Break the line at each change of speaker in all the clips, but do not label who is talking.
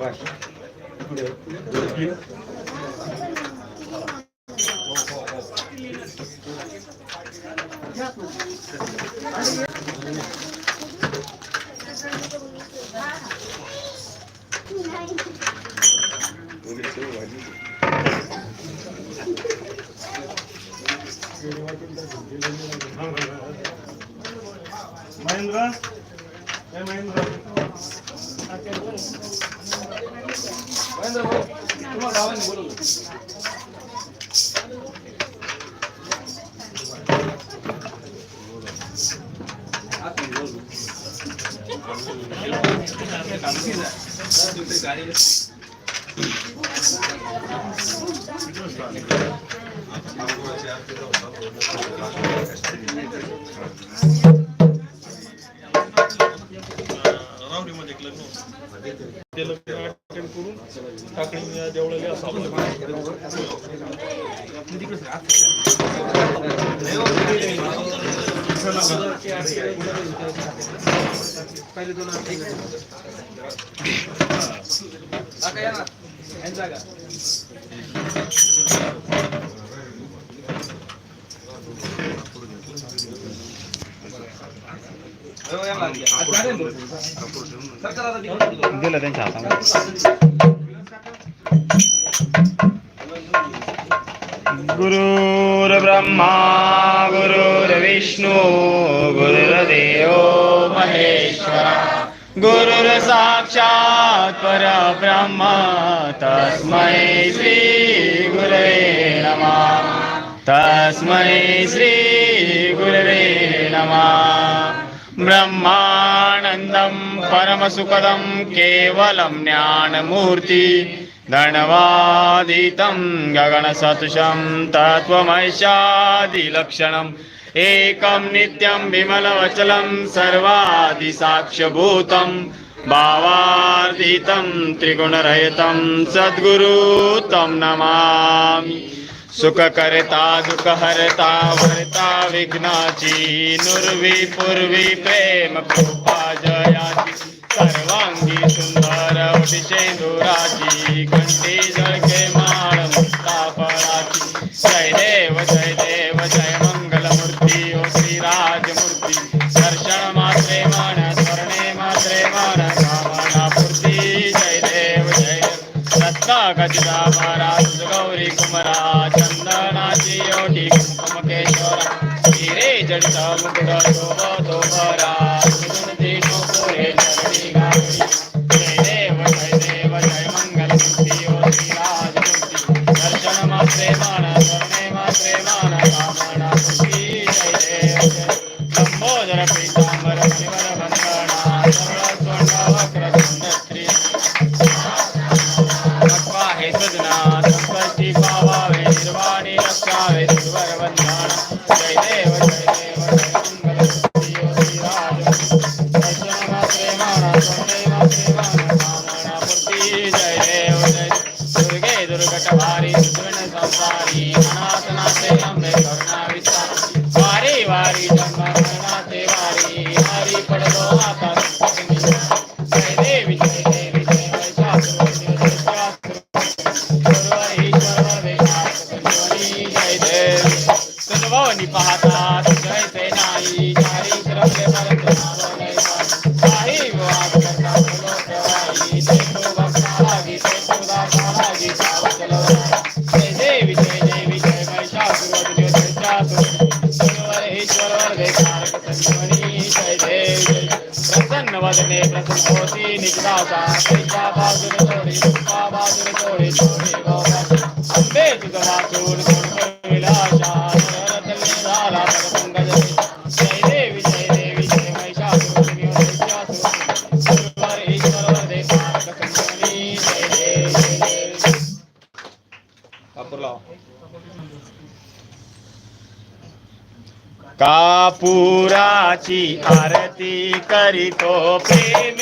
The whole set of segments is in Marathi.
महेंद्र ए महेंद्र
महेंद्र भाऊ तुम्हाला गावाने बोलवलं
रावडीमध्ये लग्न होतं. ते लग्न अटेंड करून टाकळी देवळाला असं
पहिले दोन जागा
दिलं त्यांच्या हातामध्ये. गुरुर्ब्रह्मा गुरुर्विष्णू गुरुर्देव महेश्वरा। गुरुर साक्षात परब्रह्म तस्मै श्री गुरवे नमः। तस्मै श्री गुरवे नमः। ब्रह्मानन्दं परमसुखदं केवलं ज्ञानमूर्ति धनवादितं गगनसदृशं तत्त्वमैषादिलक्षणम् एकं नित्यं विमलवचलं सर्वादिसाक्ष्यभूतं भावार्दितं त्रिगुणरहितं सद्गुरु तं नमामि। सुखकर्ता दुःखहर्ता वर्ता विघ्नाची नुर्वी पूर्वी प्रेम कृपा जयाची। सर्वांगी सुंदर शेंदुराची कंठी जळके माळ मुक्ताफळाची जय देव जय देव जय मंगलमूर्ती ओ श्रीराजमूर्ती दर्शन मात्रे मन स्मरणे मात्रे मन कामना पूर्ती. जय देव जय दत्ता गजदा महाराज गौरी कुमरा चंदनाची ओटी कुंकुम केशोरा हिरे जडित मुकुट शोभतो कापुराची आरती करीतो प्रेमे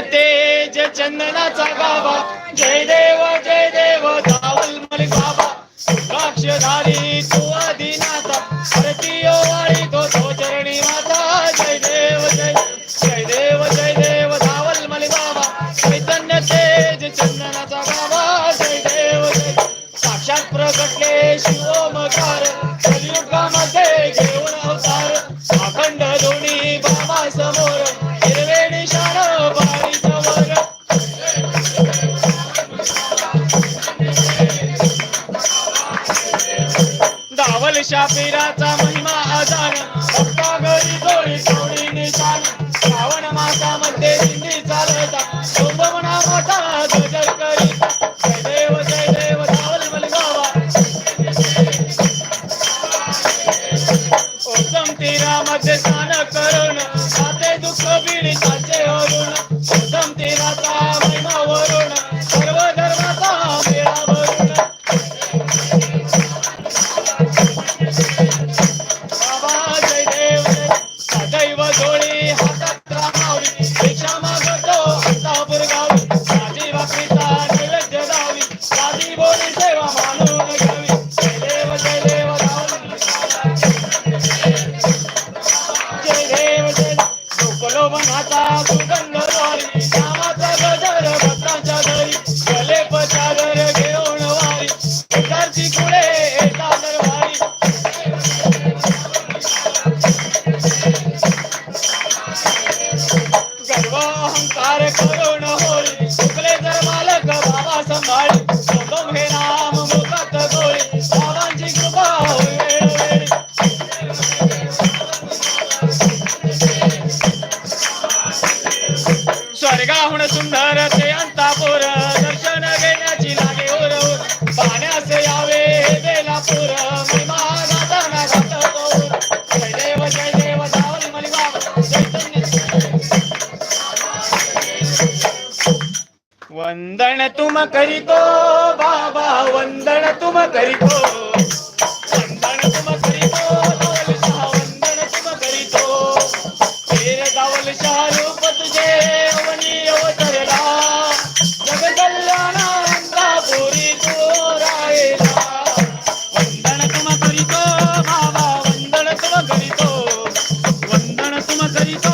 तेज चंदनाचा गावा. जय देव. देशा पिराचा महिमा आजारा. स्वर्गाहून सुंदर ते अंतापूर दर्शन घेण्याची लागे ओर पाण्यास यावे बेलापूर देव जय देव सावली मलिबा वंदन तुम करीतो. ಬಾಬಾ ವಂದನ ತುಮ ಕರಿತೋ ವಂದನ ತುಮ ಕರಿತೋ ಧವಲ್ ಶಾ ವಂದನ ತುಮ ಕರಿತೋ ತೇರ ಧವಲ್ ಶಾ ರೂಪ ತುಜೆ ಅವನಿ ಅವತರಲ ಜಗದಲ್ಲಾನ ಅಂತ ಪೂರಿ ತೋರಾಯಲ ವಂದನ ತುಮ ಕರಿತೋ ಬಾಬಾ ವಂದನ ತುಮ ಕರಿತೋ ವಂದನ ತುಮ ಕರಿತೋ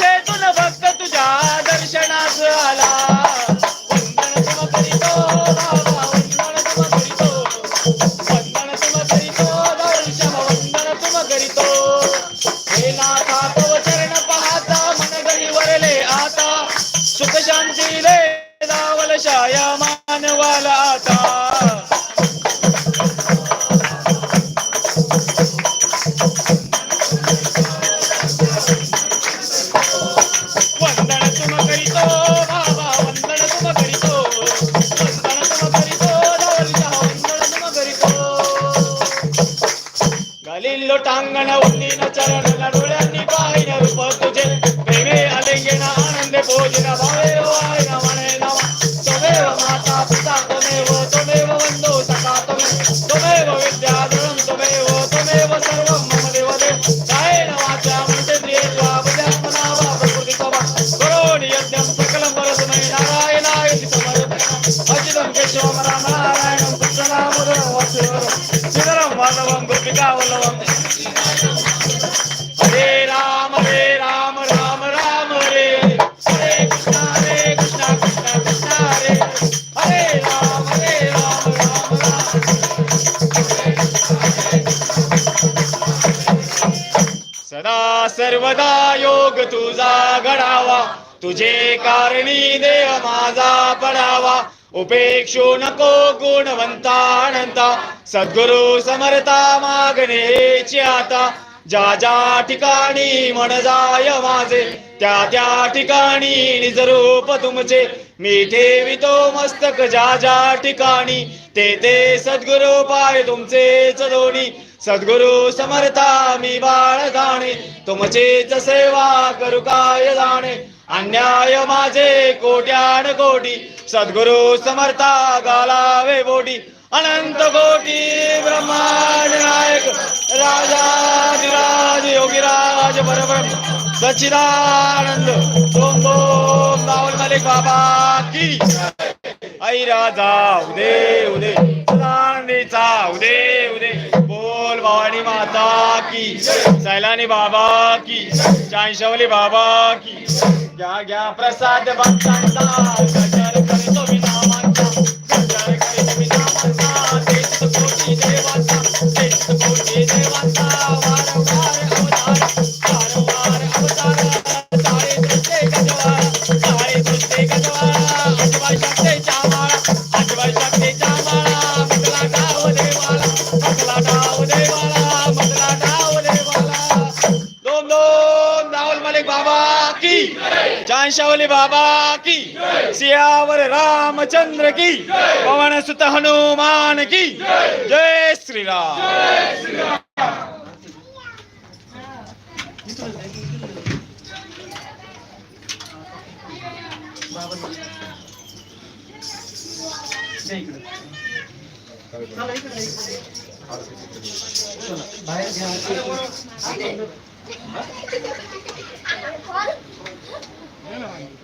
দিয়েছেন ಅಲಿಲ್ಲೋ ಟಾಂಗಣ ಉನ್ನಿನ ಚರಣ ನಡುಳನ್ನಿ ಬಾಯಿನ ರೂಪ ಪೂಜೆ ಪ್ರೇಮೆ ಅಲೆಂಗಿನ ಆನಂದ ಭೋಜನ ಭಾವೇವ ಆಯನ ಮನೆ ನಮ ತ್ವಮೇವ ಮಾತಾ ಪಿತಾ ತ್ವಮೇವ ತ್ವಮೇವ ಒಂದು ಸಖಾ ತ್ವಮೆ ತ್ವಮೇವ ವಿದ್ಯಾಧರಂ ತ್ವಮೇವ ತ್ವಮೇವ ಸರ್ವಂ ಮಮ ದೇವತೆ ಕಾಯೇನ ವಾಚಾ ಮಂತ್ರಿಯೇ ತ್ವಾ ಬುಧಾತ್ಮನಾ ವಾ ಪ್ರಕೃತಿ ತವ ಕರೋಣಿ ಯಜ್ಞಂ ಸಕಲಂ ವರದು ಮೈ ನಾರಾಯಣಾಯ ಸಮರ್ಪಣ ಅಚಿದಂ ಕೇಶವಂ ರಾಮ ನಾರಾಯಣಂ சிதறம் வல்லவம் கோபிகா வல்லவம் ஹரே ராம ஹரே ராம ராம ராம ஹரே ஹரே கிருஷ்ணா ஹரே கிருஷ்ணா கிருஷ்ணா கிருஷ்ணா ஹரே ஹரே ராம ஹரே ராம ராம ராம சதா சர்வதா योग तुझा घडावा. तुझे कारणी देह माझा पडावा. उपेक्षो नको गुणवंता अनंता. सद्गुरु समर्था मागणेची आता. ज्या ज्या ठिकाणी मन जाय माझे त्या त्या ठिकाणी निजरूप तुमचे. मी ठेवितो मस्तक ज्या ज्या ठिकाणी ते ते सद्गुरु पाय तुमचे दोन्ही. सद्गुरु समर्था मी बाळ जाणे. तुमचेच सेवा करू काय जाणे. अन्याय माझे कोट्यान कोटी. सद्गुरु समर्था गालावे बोटी. अनंत कोटी ब्रह्मांड नायक. राजाधिराज योगीराज परब्रह्म. सचिदानंद ओम ओम राहुल मलिक बाबा की ऐ राजा उदे उदे सदानंदीचा उदे उदे भवानी माता की। सैलानी बाबा की। चांशवली बाबा की। घ्या घ्या प्रसाद भक्तांचा. चांशावली बाबा की सियावर रामचंद्र की पवन सुत हनुमान की जय
बाहेर घ्या Thank.